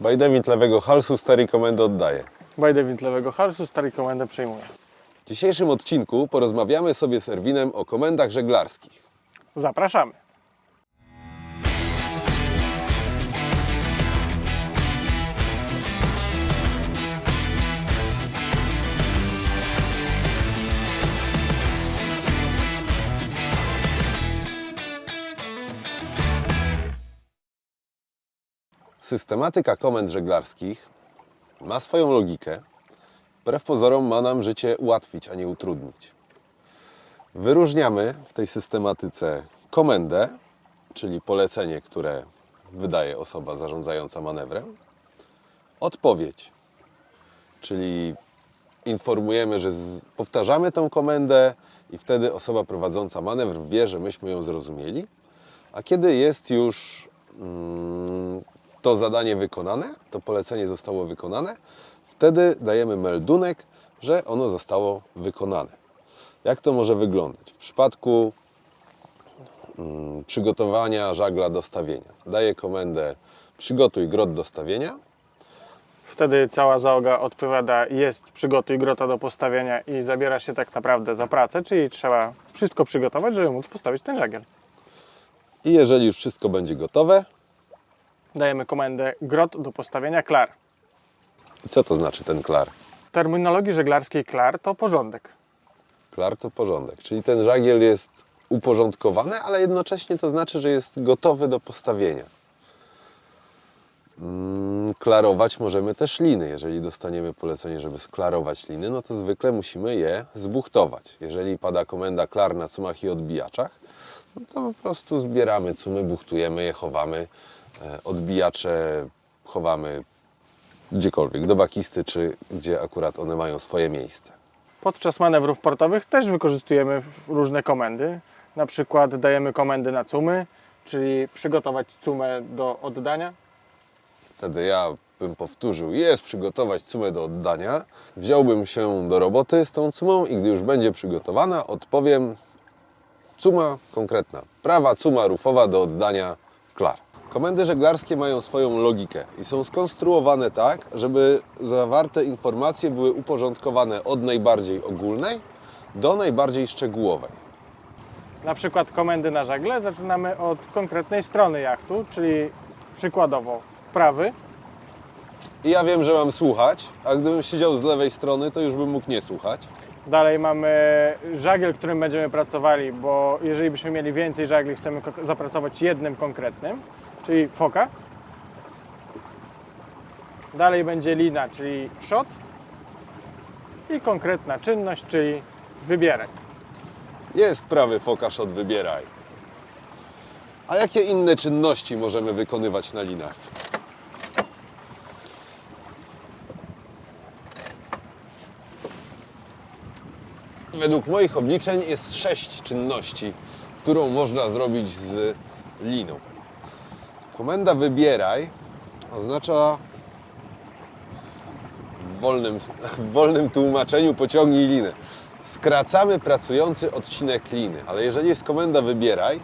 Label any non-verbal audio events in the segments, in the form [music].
Bajdewit lewego halsu stary komendę oddaje. Bajdewit lewego harsu, stary komendę przejmuje. W dzisiejszym odcinku porozmawiamy sobie z Erwinem o komendach żeglarskich. Zapraszamy. Systematyka komend żeglarskich ma swoją logikę. Wbrew pozorom ma nam życie ułatwić, a nie utrudnić. Wyróżniamy w tej systematyce komendę, czyli polecenie, które wydaje osoba zarządzająca manewrem, odpowiedź, czyli informujemy, że powtarzamy tę komendę i wtedy osoba prowadząca manewr wie, że myśmy ją zrozumieli. A kiedy jest już mm, to zadanie wykonane, to polecenie zostało wykonane, wtedy dajemy meldunek, że ono zostało wykonane. Jak to może wyglądać? W przypadku mm, przygotowania żagla do stawienia. Daję komendę przygotuj grot do stawienia. Wtedy cała załoga odpowiada, jest przygotuj grota do postawienia i zabiera się tak naprawdę za pracę, czyli trzeba wszystko przygotować, żeby móc postawić ten żagiel. I jeżeli już wszystko będzie gotowe, Dajemy komendę grot do postawienia klar. co to znaczy ten klar? W terminologii żeglarskiej klar to porządek. Klar to porządek, czyli ten żagiel jest uporządkowany, ale jednocześnie to znaczy, że jest gotowy do postawienia. Mm, Klarować możemy też liny. Jeżeli dostaniemy polecenie, żeby sklarować liny, no to zwykle musimy je zbuchtować. Jeżeli pada komenda klar na cumach i odbijaczach, no to po prostu zbieramy cumy, buchtujemy je, chowamy. E, Odbijacze chowamy gdziekolwiek, do bakisty, czy gdzie akurat one mają swoje miejsce. Podczas manewrów portowych też wykorzystujemy różne komendy. Na przykład dajemy komendy na cumy, czyli przygotować cumę do oddania. Wtedy ja bym powtórzył, jest przygotować cumę do oddania. Wziąłbym się do roboty z tą cumą i gdy już będzie przygotowana, odpowiem cuma konkretna. Prawa cuma rufowa do oddania klar. Komendy żeglarskie mają swoją logikę i są skonstruowane tak, żeby zawarte informacje były uporządkowane od najbardziej ogólnej do najbardziej szczegółowej. Na przykład komendy na żagle zaczynamy od konkretnej strony jachtu, czyli przykładowo prawy, I ja wiem, że mam słuchać, a gdybym siedział z lewej strony, to już bym mógł nie słuchać. Dalej mamy żagiel, którym będziemy pracowali, bo jeżeli byśmy mieli więcej żagli, chcemy zapracować jednym konkretnym, czyli foka. Dalej będzie lina, czyli shot. I konkretna czynność, czyli wybieraj. Jest prawy fokasz od wybieraj. A jakie inne czynności możemy wykonywać na linach? Według moich obliczeń jest sześć czynności, którą można zrobić z liną. Komenda wybieraj oznacza w wolnym, w wolnym tłumaczeniu pociągnij linę. Skracamy pracujący odcinek liny, ale jeżeli jest komenda wybieraj,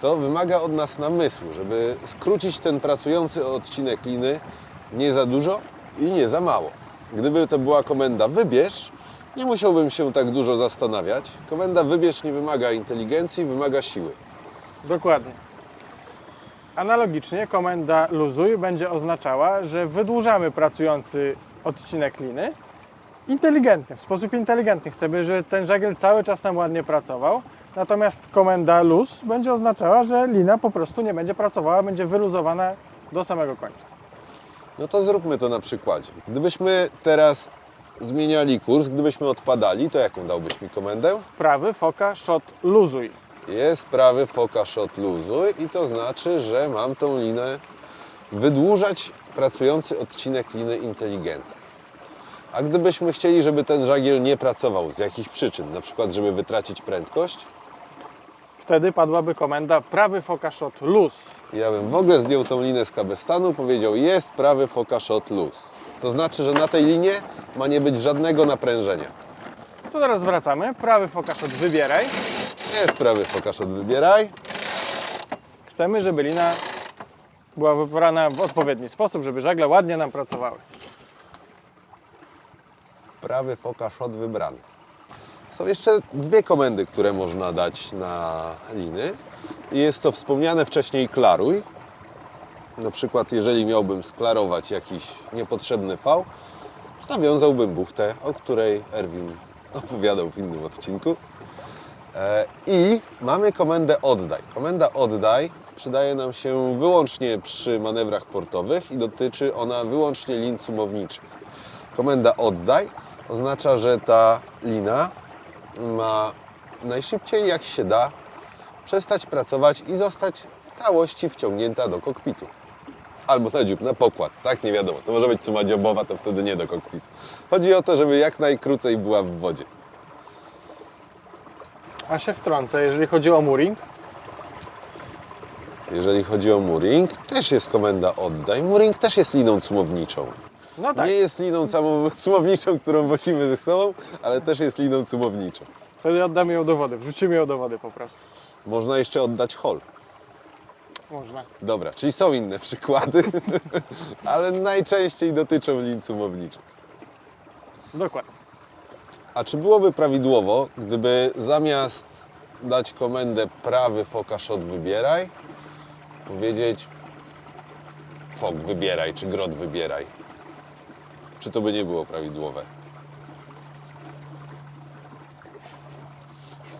to wymaga od nas namysłu, żeby skrócić ten pracujący odcinek liny nie za dużo i nie za mało. Gdyby to była komenda wybierz, nie musiałbym się tak dużo zastanawiać. Komenda wybierz nie wymaga inteligencji, wymaga siły. Dokładnie. Analogicznie komenda luzuj będzie oznaczała, że wydłużamy pracujący odcinek liny inteligentnie, w sposób inteligentny. Chcemy, żeby ten żagiel cały czas nam ładnie pracował. Natomiast komenda luz będzie oznaczała, że lina po prostu nie będzie pracowała, będzie wyluzowana do samego końca. No to zróbmy to na przykładzie. Gdybyśmy teraz zmieniali kurs, gdybyśmy odpadali, to jaką dałbyś mi komendę? Prawy, foka, shot, luzuj. Jest prawy foka shot luzuj i to znaczy, że mam tą linę wydłużać pracujący odcinek liny inteligentnie. A gdybyśmy chcieli, żeby ten żagiel nie pracował z jakichś przyczyn, na przykład żeby wytracić prędkość, Wtedy padłaby komenda prawy, foka, shot, luz. ja bym w ogóle zdjął tą linę z kabestanu, powiedział jest prawy foka shot luz. To znaczy, że na tej linie ma nie być żadnego naprężenia. To teraz wracamy. Prawy, foka, shot, wybieraj. Jest prawy foka shot wybieraj. Chcemy, żeby lina była wybrana w odpowiedni sposób, żeby żagle ładnie nam pracowały. prawy foka shot wybrany. Są jeszcze dwie komendy, które można dać na liny. Jest to wspomniane wcześniej klaruj. Na przykład, jeżeli miałbym sklarować jakiś niepotrzebny V, nawiązałbym buchtę, o której Erwin opowiadał w innym odcinku. E, I mamy komendę oddaj. Komenda oddaj przydaje nam się wyłącznie przy manewrach portowych i dotyczy ona wyłącznie lin sumowniczych. Komenda oddaj oznacza, że ta lina ma najszybciej jak się da przestać pracować i zostać w całości wciągnięta do kokpitu. Albo na dziób, na pokład, tak? Nie wiadomo. To może być suma dziobowa, to wtedy nie do kokpitu. Chodzi o to, żeby jak najkrócej była w wodzie. A się wtrącę, jeżeli chodzi o mooring, Jeżeli chodzi o mooring, też jest komenda oddaj. Mooring też jest liną cumowniczą. no tak, Nie jest liną samą [laughs] cumowniczą, którą wozimy ze sobą, ale też jest liną cumowniczą. wtedy oddamy ją do wody, wrzucimy ją do wody po prostu. Można jeszcze oddać hol. Można. Dobra, czyli są inne przykłady, [laughs] ale najczęściej dotyczą lin cumowniczych. Dokładnie. A czy byłoby prawidłowo, gdyby zamiast dać komendę prawy foka shot wybieraj, powiedzieć fok wybieraj, czy grot wybieraj? Czy to by nie było prawidłowe?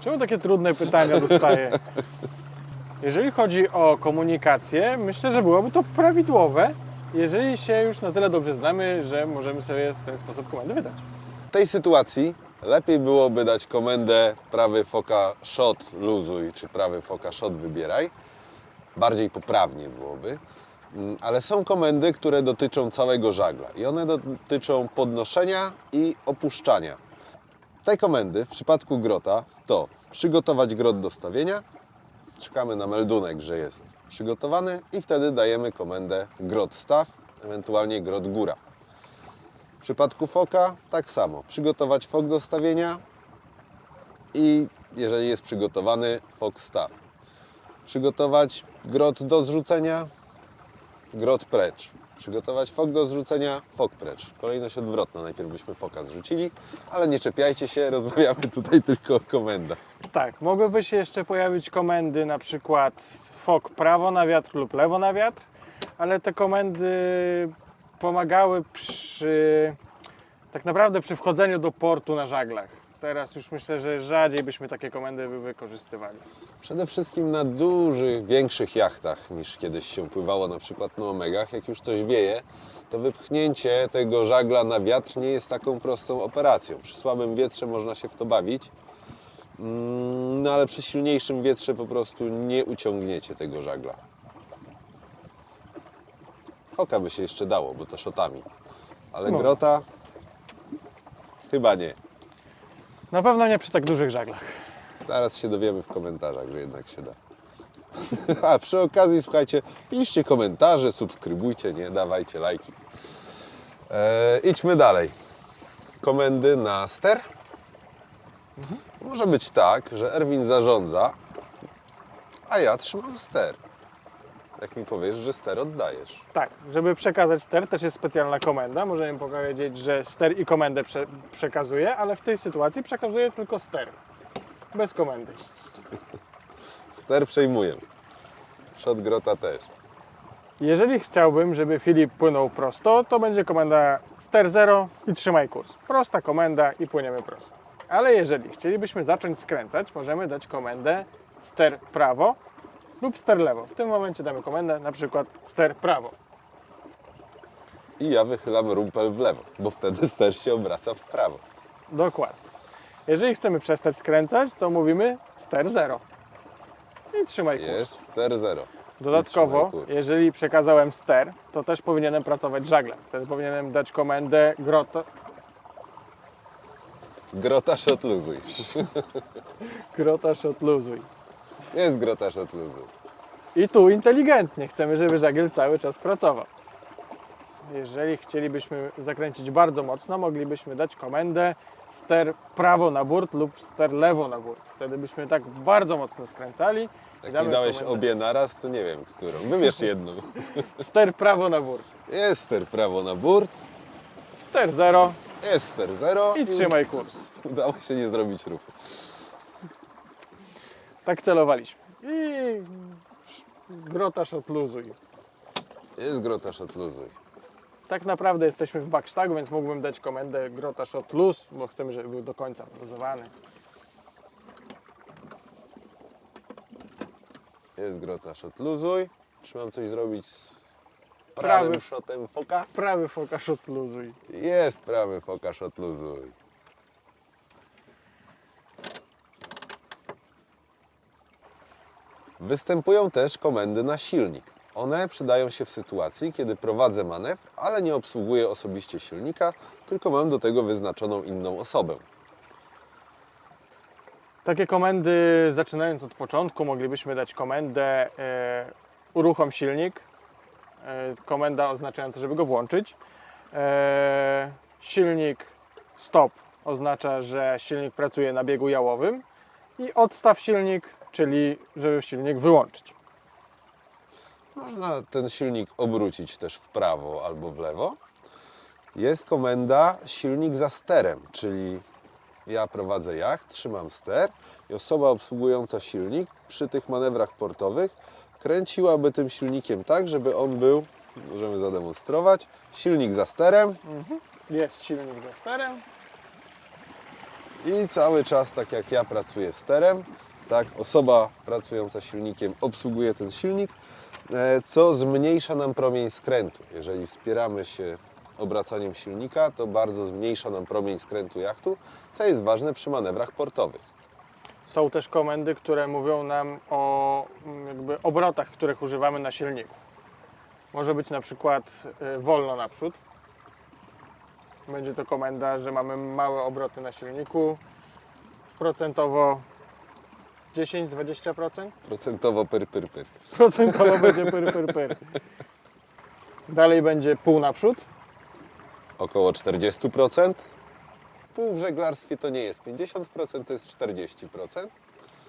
Czemu takie trudne pytania dostaję? Jeżeli chodzi o komunikację, myślę, że byłoby to prawidłowe, jeżeli się już na tyle dobrze znamy, że możemy sobie w ten sposób komendy wydać. W tej sytuacji lepiej byłoby dać komendę prawy foka shot luzuj, czy prawy foka shot wybieraj. Bardziej poprawnie byłoby. Mm, Ale są komendy, które dotyczą całego żagla i one dotyczą podnoszenia i opuszczania. Te komendy w przypadku grota to przygotować grot do stawienia, czekamy na meldunek, że jest przygotowany i wtedy dajemy komendę grot staw, ewentualnie grot góra. W przypadku foka tak samo. Przygotować fok do stawienia i jeżeli jest przygotowany, fok staw. Przygotować grot do zrzucenia, grot precz. Przygotować fok do zrzucenia, fok precz. Kolejność odwrotna. Najpierw byśmy foka zrzucili, ale nie czepiajcie się, [laughs] rozmawiamy tutaj tylko o komendach. Tak, mogłyby się jeszcze pojawić komendy na przykład fok prawo na wiatr lub lewo na wiatr, ale te komendy pomagały przy tak naprawdę przy wchodzeniu do portu na żaglach. Teraz już myślę, że rzadziej byśmy takie komendy wy- wykorzystywali. Przede wszystkim na dużych, większych jachtach niż kiedyś się pływało na przykład na Omegach. Jak już coś wieje, to wypchnięcie tego żagla na wiatr nie jest taką prostą operacją. Przy słabym wietrze można się w to bawić, mm, no ale przy silniejszym wietrze po prostu nie uciągniecie tego żagla. Foka by się jeszcze dało, bo to szotami, ale No. grota chyba nie. Na pewno nie przy tak dużych żaglach. Zaraz się dowiemy w komentarzach, że jednak się da. [laughs] A przy okazji, słuchajcie, piszcie komentarze, subskrybujcie, nie, dawajcie lajki. E, idźmy dalej. Komendy na ster. Może być tak, że Erwin zarządza, a ja trzymam ster. Jak mi powiesz, że ster oddajesz. Tak, żeby przekazać ster też jest specjalna komenda. Możemy powiedzieć, że ster i komendę prze, przekazuje, ale w tej sytuacji przekazuje tylko ster. Bez komendy. [laughs] Ster przejmuję. Shot grota też. Jeżeli chciałbym, żeby Filip płynął prosto, to będzie komenda ster 0 i trzymaj kurs. Prosta komenda i płyniemy prosto. Ale jeżeli chcielibyśmy zacząć skręcać, możemy dać komendę ster prawo lub ster lewo. W tym momencie damy komendę na przykład ster prawo. I ja wychylam rumpel w lewo, bo wtedy ster się obraca w prawo. Dokładnie. Jeżeli chcemy przestać skręcać, to mówimy ster 0 i trzymaj kurs. Jest ster 0. Dodatkowo, jeżeli przekazałem ster, to też powinienem pracować żaglem. Wtedy powinienem dać komendę grota, Grota shot luzuj. [laughs] grota shot luzuj. Jest grota shot luzuj. I tu inteligentnie chcemy, żeby żagiel cały czas pracował. jeżeli chcielibyśmy zakręcić bardzo mocno, moglibyśmy dać komendę ster prawo na burt lub ster lewo na burt. Wtedy byśmy tak bardzo mocno skręcali. Jak mi dałeś komendę. obie naraz, to nie wiem, którą. Wybierz jedną. [laughs] Ster prawo na burt. Jest ster prawo na burt, Ster 0 jest ster zero i trzymaj kurs. [laughs] udało się nie zrobić ruchu. Tak celowaliśmy. I grotaż odluzuj. Jest grotaż odluzuj. Tak naprawdę jesteśmy w backstagu, więc mógłbym dać komendę grotaż od luz, bo chcemy, żeby był do końca luzowany. Jest grotaż odluzuj. Czy mam coś zrobić z prawym Prawy. szotem foka? Prawy fokaż odluzuj. Jest prawy fokaż odluzuj. Występują też komendy na silnik. One przydają się w sytuacji, kiedy prowadzę manewr, ale nie obsługuję osobiście silnika, tylko mam do tego wyznaczoną inną osobę. Takie komendy, zaczynając od początku, moglibyśmy dać komendę e, uruchom silnik, e, komenda oznaczająca, żeby go włączyć. E, silnik stop oznacza, że silnik pracuje na biegu jałowym i odstaw silnik, czyli żeby silnik wyłączyć. Można ten silnik obrócić też w prawo albo w lewo. Jest komenda silnik za sterem, czyli ja prowadzę jacht, trzymam ster i osoba obsługująca silnik przy tych manewrach portowych kręciłaby tym silnikiem tak, żeby on był, możemy zademonstrować, silnik za sterem Jest silnik za sterem. i cały czas tak jak ja pracuję sterem, tak osoba pracująca silnikiem obsługuje ten silnik, e, co zmniejsza nam promień skrętu. Jeżeli wspieramy się obracaniem silnika, to bardzo zmniejsza nam promień skrętu jachtu, co jest ważne przy manewrach portowych. Są też komendy, które mówią nam o mm, jakby obrotach, których używamy na silniku. Może być na przykład y, wolno naprzód. Będzie to komenda, że mamy małe obroty na silniku. Procentowo 10-20%. Procentowo pyr, pyr, pyr. Procentowo będzie pyr, pyr, pyr. [laughs] Dalej będzie pół naprzód. Około 40%. Pół w żeglarstwie to nie jest 50%, to jest 40%.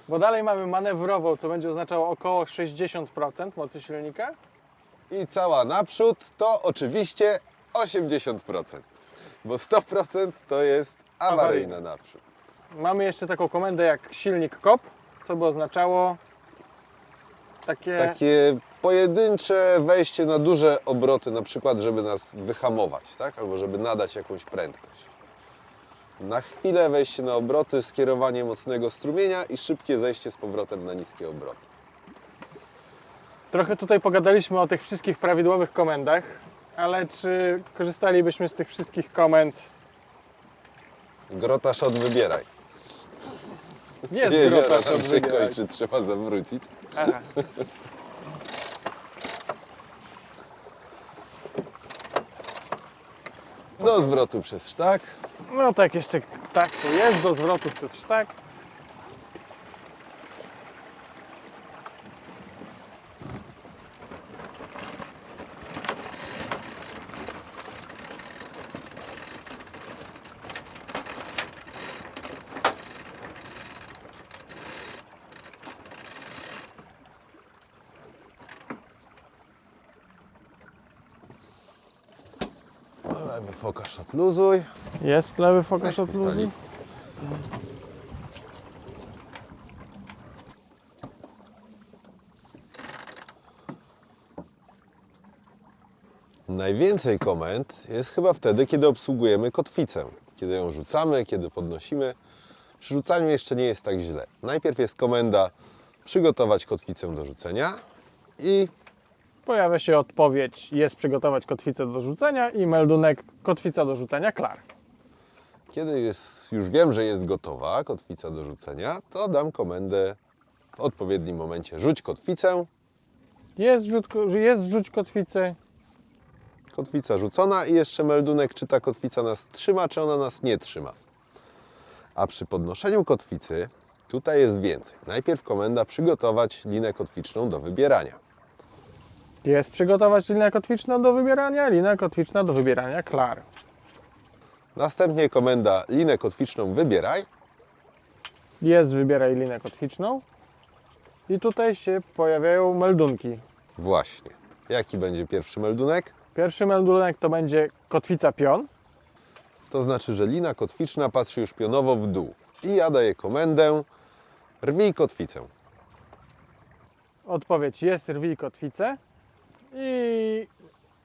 Bo dalej mamy manewrową, co będzie oznaczało około 60% mocy silnika. I cała naprzód to oczywiście 80%, bo 100% to jest awaryjna Awaryjna. naprzód. Mamy jeszcze taką komendę jak silnik kop, co by oznaczało takie, Takie pojedyncze wejście na duże obroty, na przykład, żeby nas wyhamować, tak? albo żeby nadać jakąś prędkość. Na chwilę wejście na obroty, skierowanie mocnego strumienia i szybkie zejście z powrotem na niskie obroty. Trochę tutaj pogadaliśmy o tych wszystkich prawidłowych komendach, ale czy korzystalibyśmy z tych wszystkich komend? Grota shot wybieraj. Jest Jeziora grota, tam się kończy, trzeba zawrócić. Aha. Do zwrotu przez sztak. No tak, jeszcze tak to jest, do zwrotu przez sztak. Lewy fokasz odluzuj. Jest lewy fokus Weź od ustali. ludzi. Najwięcej komend jest chyba wtedy, kiedy obsługujemy kotwicę. Kiedy ją rzucamy, kiedy podnosimy. Przy rzucaniu jeszcze nie jest tak źle. Najpierw jest komenda przygotować kotwicę do rzucenia i Pojawia się odpowiedź, jest przygotować kotwicę do rzucenia i meldunek kotwica do rzucenia klar. kiedy jest, już wiem, że jest gotowa kotwica do rzucenia, to dam komendę w odpowiednim momencie rzuć kotwicę. Jest, rzut, jest rzuć kotwicy, Kotwica rzucona i jeszcze meldunek, czy ta kotwica nas trzyma, czy ona nas nie trzyma. A przy podnoszeniu kotwicy tutaj jest więcej. Najpierw komenda przygotować linę kotwiczną do wybierania. Jest przygotować linę kotwiczną do wybierania, linę kotwiczna do wybierania klar. Następnie komenda linę kotwiczną wybieraj. Jest wybieraj linę kotwiczną i tutaj się pojawiają meldunki. Właśnie. Jaki będzie pierwszy meldunek? Pierwszy meldunek to będzie kotwica pion. To znaczy, że lina kotwiczna patrzy już pionowo w dół. I ja daję komendę rwij kotwicę. Odpowiedź jest rwij kotwicę i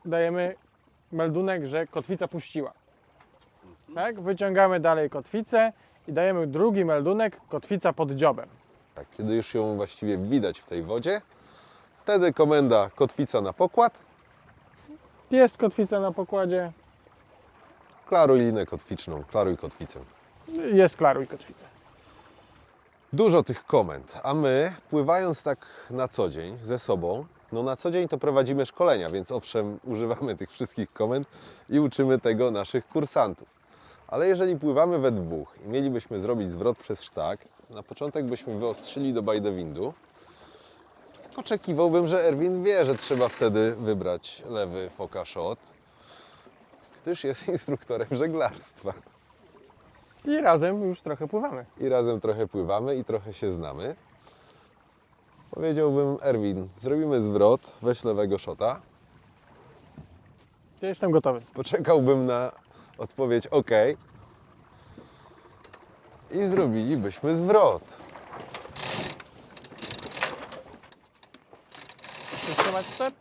dajemy meldunek, że kotwica puściła. Tak? Wyciągamy dalej kotwicę i dajemy drugi meldunek kotwica pod dziobem. Tak, kiedy już ją właściwie widać w tej wodzie, wtedy komenda kotwica na pokład, Jest kotwica na pokładzie, klaruj linę kotwiczną, klaruj kotwicę. jest klaruj kotwicę. Dużo tych komend, a my pływając tak na co dzień ze sobą, no na co dzień to prowadzimy szkolenia, więc owszem, używamy tych wszystkich komend i uczymy tego naszych kursantów. Ale jeżeli pływamy we dwóch i mielibyśmy zrobić zwrot przez sztak, na początek byśmy wyostrzyli do bajdewindu, oczekiwałbym, że Erwin wie, że trzeba wtedy wybrać lewy foka shot, gdyż jest [laughs] instruktorem żeglarstwa. I razem już trochę pływamy. i razem trochę pływamy i trochę się znamy. Powiedziałbym, Erwin, zrobimy zwrot, weź lewego szota. Ja jestem gotowy. Poczekałbym na odpowiedź OK. I zrobilibyśmy zwrot. Trzymać step?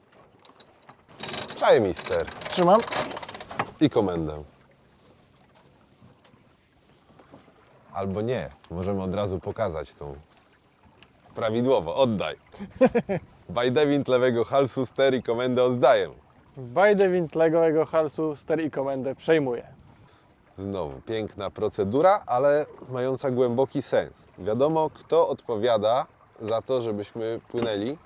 Szajmister Trzymam. i komendę. Albo nie, możemy od razu pokazać tą prawidłowo. Oddaj. [laughs] Bajdewint lewego halsu, ster i komendę oddaję. Bajdewint legowego halsu ster i komendę przejmuje. Znowu piękna procedura, ale mająca głęboki sens. Wiadomo, kto odpowiada za to, żebyśmy płynęli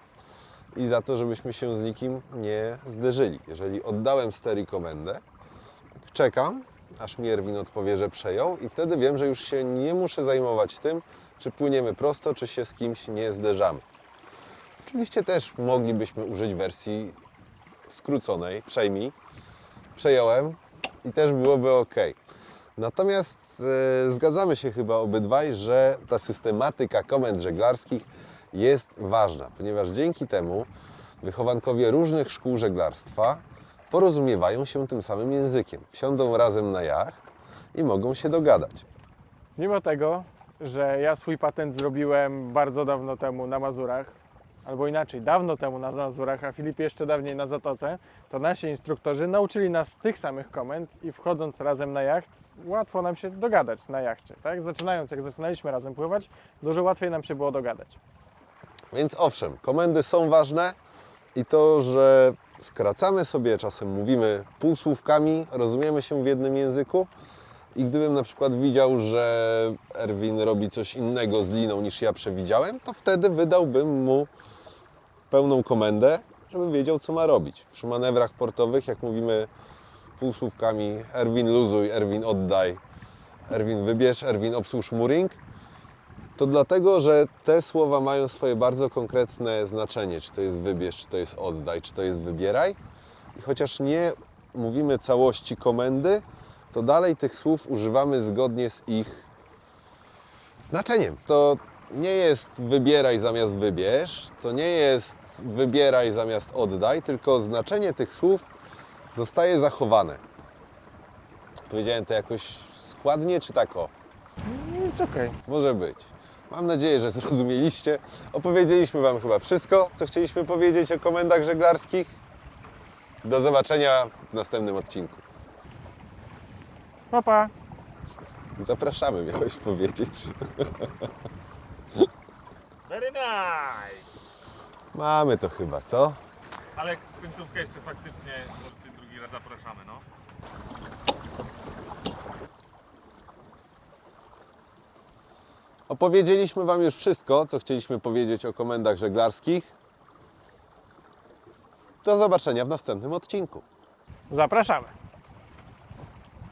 i za to, żebyśmy się z nikim nie zderzyli. Jeżeli oddałem ster i komendę, czekam, aż mi Erwin odpowie, że przejął i wtedy wiem, że już się nie muszę zajmować tym, czy płyniemy prosto, czy się z kimś nie zderzamy. Oczywiście też moglibyśmy użyć wersji skróconej, przejmij, przejąłem i też byłoby ok. Natomiast e, zgadzamy się chyba obydwaj, że ta systematyka komend żeglarskich jest ważna, ponieważ dzięki temu wychowankowie różnych szkół żeglarstwa porozumiewają się tym samym językiem. Wsiądą razem na jacht i mogą się dogadać. Mimo tego, że ja swój patent zrobiłem bardzo dawno temu na Mazurach, albo inaczej, dawno temu na Mazurach, a Filip jeszcze dawniej na Zatoce, to nasi instruktorzy nauczyli nas tych samych komend i wchodząc razem na jacht, łatwo nam się dogadać na jachcie. Tak? Zaczynając, jak zaczynaliśmy razem pływać, dużo łatwiej nam się było dogadać. Więc owszem, komendy są ważne i to, że skracamy sobie, czasem mówimy półsłówkami, rozumiemy się w jednym języku i gdybym na przykład widział, że Erwin robi coś innego z liną niż ja przewidziałem, to wtedy wydałbym mu pełną komendę, żeby wiedział, co ma robić. Przy manewrach portowych, jak mówimy półsłówkami Erwin luzuj, Erwin oddaj, Erwin wybierz, Erwin obsłuż mooring, to dlatego, że te słowa mają swoje bardzo konkretne znaczenie, czy to jest wybierz, czy to jest oddaj, czy to jest wybieraj. I chociaż nie mówimy całości komendy, to dalej tych słów używamy zgodnie z ich znaczeniem. To nie jest wybieraj zamiast wybierz, to nie jest wybieraj zamiast oddaj, tylko znaczenie tych słów zostaje zachowane. Powiedziałem to jakoś składnie, czy tak o? Jest okej. Może być. Mam nadzieję, że zrozumieliście. Opowiedzieliśmy Wam chyba wszystko, co chcieliśmy powiedzieć o komendach żeglarskich. Do zobaczenia w następnym odcinku. Pa, pa. Zapraszamy, miałeś powiedzieć. Very nice! Mamy to chyba, co? Ale końcówkę jeszcze faktycznie możecie drugi raz zapraszamy, no. Opowiedzieliśmy Wam już wszystko, co chcieliśmy powiedzieć o komendach żeglarskich. Do zobaczenia w następnym odcinku. Zapraszamy.